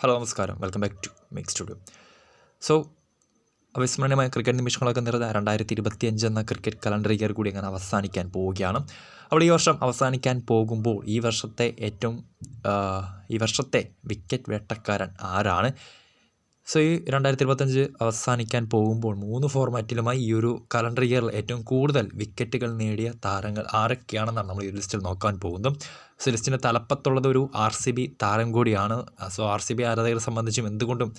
Hello നമസ്കാരം. Welcome back to make studio. So അവിസ്മരണീയമായ cricket നിമിഷങ്ങളൊക്കെ നിറഞ്ഞ രണ്ടായിരത്തി ഇരുപത്തി അഞ്ച് എന്ന ക്രിക്കറ്റ് കലണ്ടർ ഇയർ കൂടി അങ്ങനെ അവസാനിക്കാൻ പോവുകയാണ്. അപ്പോൾ ഈ വർഷം അവസാനിക്കാൻ പോകുമ്പോൾ ഈ വർഷത്തെ ഏറ്റവും ഈ വർഷത്തെ വിക്കറ്റ് വേട്ടക്കാരൻ ആരാണ്? സോ ഈ രണ്ടായിരത്തി ഇരുപത്തഞ്ച് അവസാനിക്കാൻ പോകുമ്പോൾ മൂന്ന് ഫോർമാറ്റിലുമായി ഈ ഒരു കലണ്ടർ ഇയറിൽ ഏറ്റവും കൂടുതൽ വിക്കറ്റുകൾ നേടിയ താരങ്ങൾ ആരൊക്കെയാണെന്നാണ് നമ്മൾ ഈ ലിസ്റ്റിൽ നോക്കാൻ പോകുന്നത്. സോ ലിസ്റ്റിന്റെ തലപ്പത്തുള്ളത് ഒരു ആർ സി ബി താരം കൂടിയാണ്. സോ ആർ സി ബി ആരാധകരെ സംബന്ധിച്ചും എന്തുകൊണ്ടും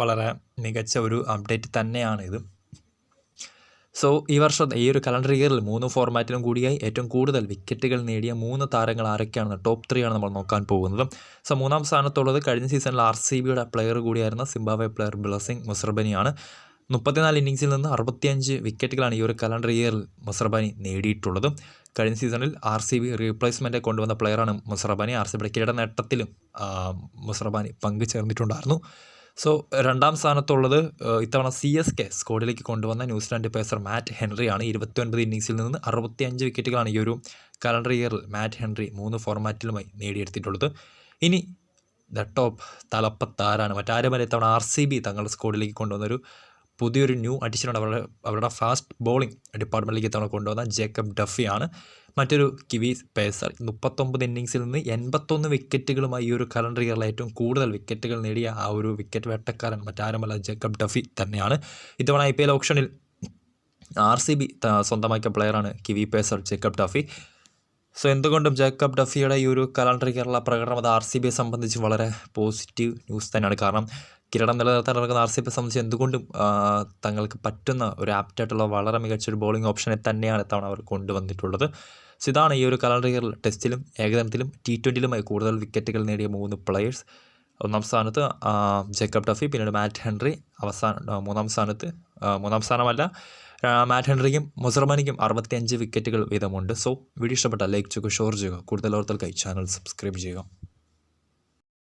വളരെ മികച്ച ഒരു അപ്ഡേറ്റ് തന്നെയാണ് ഇത്. സോ ഈ വർഷം ഈ ഒരു കലണ്ടർ ഇയറിൽ മൂന്ന് ഫോർമാറ്റിലും കൂടിയായി ഏറ്റവും കൂടുതൽ വിക്കറ്റുകൾ നേടിയ മൂന്ന് താരങ്ങൾ ആരൊക്കെയാണെന്ന് ടോപ്പ് ത്രീ ആണ് നമ്മൾ നോക്കാൻ പോകുന്നത്. സോ മൂന്നാം സ്ഥാനത്തുള്ളത് കഴിഞ്ഞ സീസണിൽ ആർ സി ബിയുടെ പ്ലെയർ കൂടിയായിരുന്ന സിംബാബ്വെ പ്ലെയർ ബ്ലസിംഗ് മുസർബനിയാണ് മുപ്പത്തിനാല് ഇന്നിങ്സിൽ നിന്ന് അറുപത്തിയഞ്ച് വിക്കറ്റുകളാണ് ഈ ഒരു കലണ്ടർ ഇയറിൽ മുസർബനി നേടിയിട്ടുള്ളത്. കഴിഞ്ഞ സീസണിൽ ആർ സി ബി റീപ്ലേസ്മെന്റ് കൊണ്ടുവന്ന പ്ലെയറാണ് മുസർബാനി ആർ സി ബിയുടെ കിരീട നേട്ടത്തിലും ആ, മുസറബാനി പങ്കു ചേർന്നിട്ടുണ്ടായിരുന്നു സോ രണ്ടാം സ്ഥാനത്തുള്ളത് ഇത്തവണ സി എസ് കെ സ്കോഡിലേക്ക് കൊണ്ടുവന്ന ന്യൂസിലാൻഡ് പേസർ മാറ്റ് ഹെൻറിയാണ്. ഇരുപത്തിയൊൻപത് ഇന്നിങ്സിൽ നിന്ന് അറുപത്തിയഞ്ച് വിക്കറ്റുകളാണ് ഈ ഒരു കലണ്ടർ ഇയറിൽ മാറ്റ് ഹെൻറി മൂന്ന് ഫോർമാറ്റിലുമായി നേടിയെടുത്തിട്ടുള്ളത്. ഇനി ദ ടോപ്പ് തലപ്പത്താരാണ്. മറ്റാരും വരെ ഇത്തവണ ആർ സി ബി തങ്ങളുടെ സ്കോഡിലേക്ക് കൊണ്ടുവന്നൊരു പുതിയൊരു ന്യൂ അഡീഷനാണ് അവരുടെ അവരുടെ ഫാസ്റ്റ് ബോളിംഗ് ഡിപ്പാർട്ട്മെന്റിലേക്ക് ഇത്തവണ കൊണ്ടുവന്ന ജേക്കബ് ഡഫിയാണ് മറ്റൊരു കിവി പേസർ മുപ്പത്തൊമ്പത് ഇന്നിങ്സിൽ നിന്ന് എൺപത്തൊന്ന് വിക്കറ്റുകളുമായി ഈ ഒരു കലണ്ടർ ഇയറിലെ ഏറ്റവും കൂടുതൽ വിക്കറ്റുകൾ നേടിയ ആ ഒരു വിക്കറ്റ് വേട്ടക്കാരൻ മറ്റാരുമല്ല ജേക്കബ് ഡഫി തന്നെയാണ്. ഇത്തവണ ഐ പി എൽ ഓപ്ഷനിൽ ആർ സി ബി സ്വന്തമാക്കിയ പ്ലെയറാണ് Kiwi pacer Jacob Duffy. So എന്തുകൊണ്ടും ജേക്കബ് ഡഫിയുടെ ഈ ഒരു കലണ്ടർ കേരള പ്രകടനം അത് ആർ സി ബിയെ സംബന്ധിച്ച് വളരെ പോസിറ്റീവ് ന്യൂസ് തന്നെയാണ്. കാരണം കിരീടം നിലനിർത്താൻ നടക്കുന്ന ആർ സി ബിയെ സംബന്ധിച്ച് എന്തുകൊണ്ടും തങ്ങൾക്ക് പറ്റുന്ന ഒരു ആപ്റ്റായിട്ടുള്ള വളരെ മികച്ച ഒരു ബോളിംഗ് ഓപ്ഷനെ തന്നെയാണ് ഇത്തവണ അവർ കൊണ്ടുവന്നിട്ടുള്ളത്. സോ ഇതാണ് ഈ ഒരു കലണ്ടർ കേരള ടെസ്റ്റിലും ഏകദിനത്തിലും ടി ട്വന്റിയിലുമായി കൂടുതൽ വിക്കറ്റുകൾ നേടിയ മൂന്ന് പ്ലെയേഴ്സ് ഒന്നാം സ്ഥാനത്ത് ജേക്കബ് ടഫി പിന്നീട് മാറ്റ് ഹെൻറി അവസാന മൂന്നാം സ്ഥാനത്ത് മൂന്നാം സ്ഥാനമല്ല മാറ്റ് ഹെൻറിക്കും മുസർമാനിക്കും അറുപത്തിയഞ്ച് വിക്കറ്റുകൾ വീതമുണ്ട്. സോ വീഡിയോ ഇഷ്ടപ്പെട്ട ലൈക്ക് ചെയ്യുക ഷെയർ ചെയ്യുക. കൂടുതൽ ഓർത്തൽക്കായി ചാനൽ സബ്സ്ക്രൈബ് ചെയ്യുക.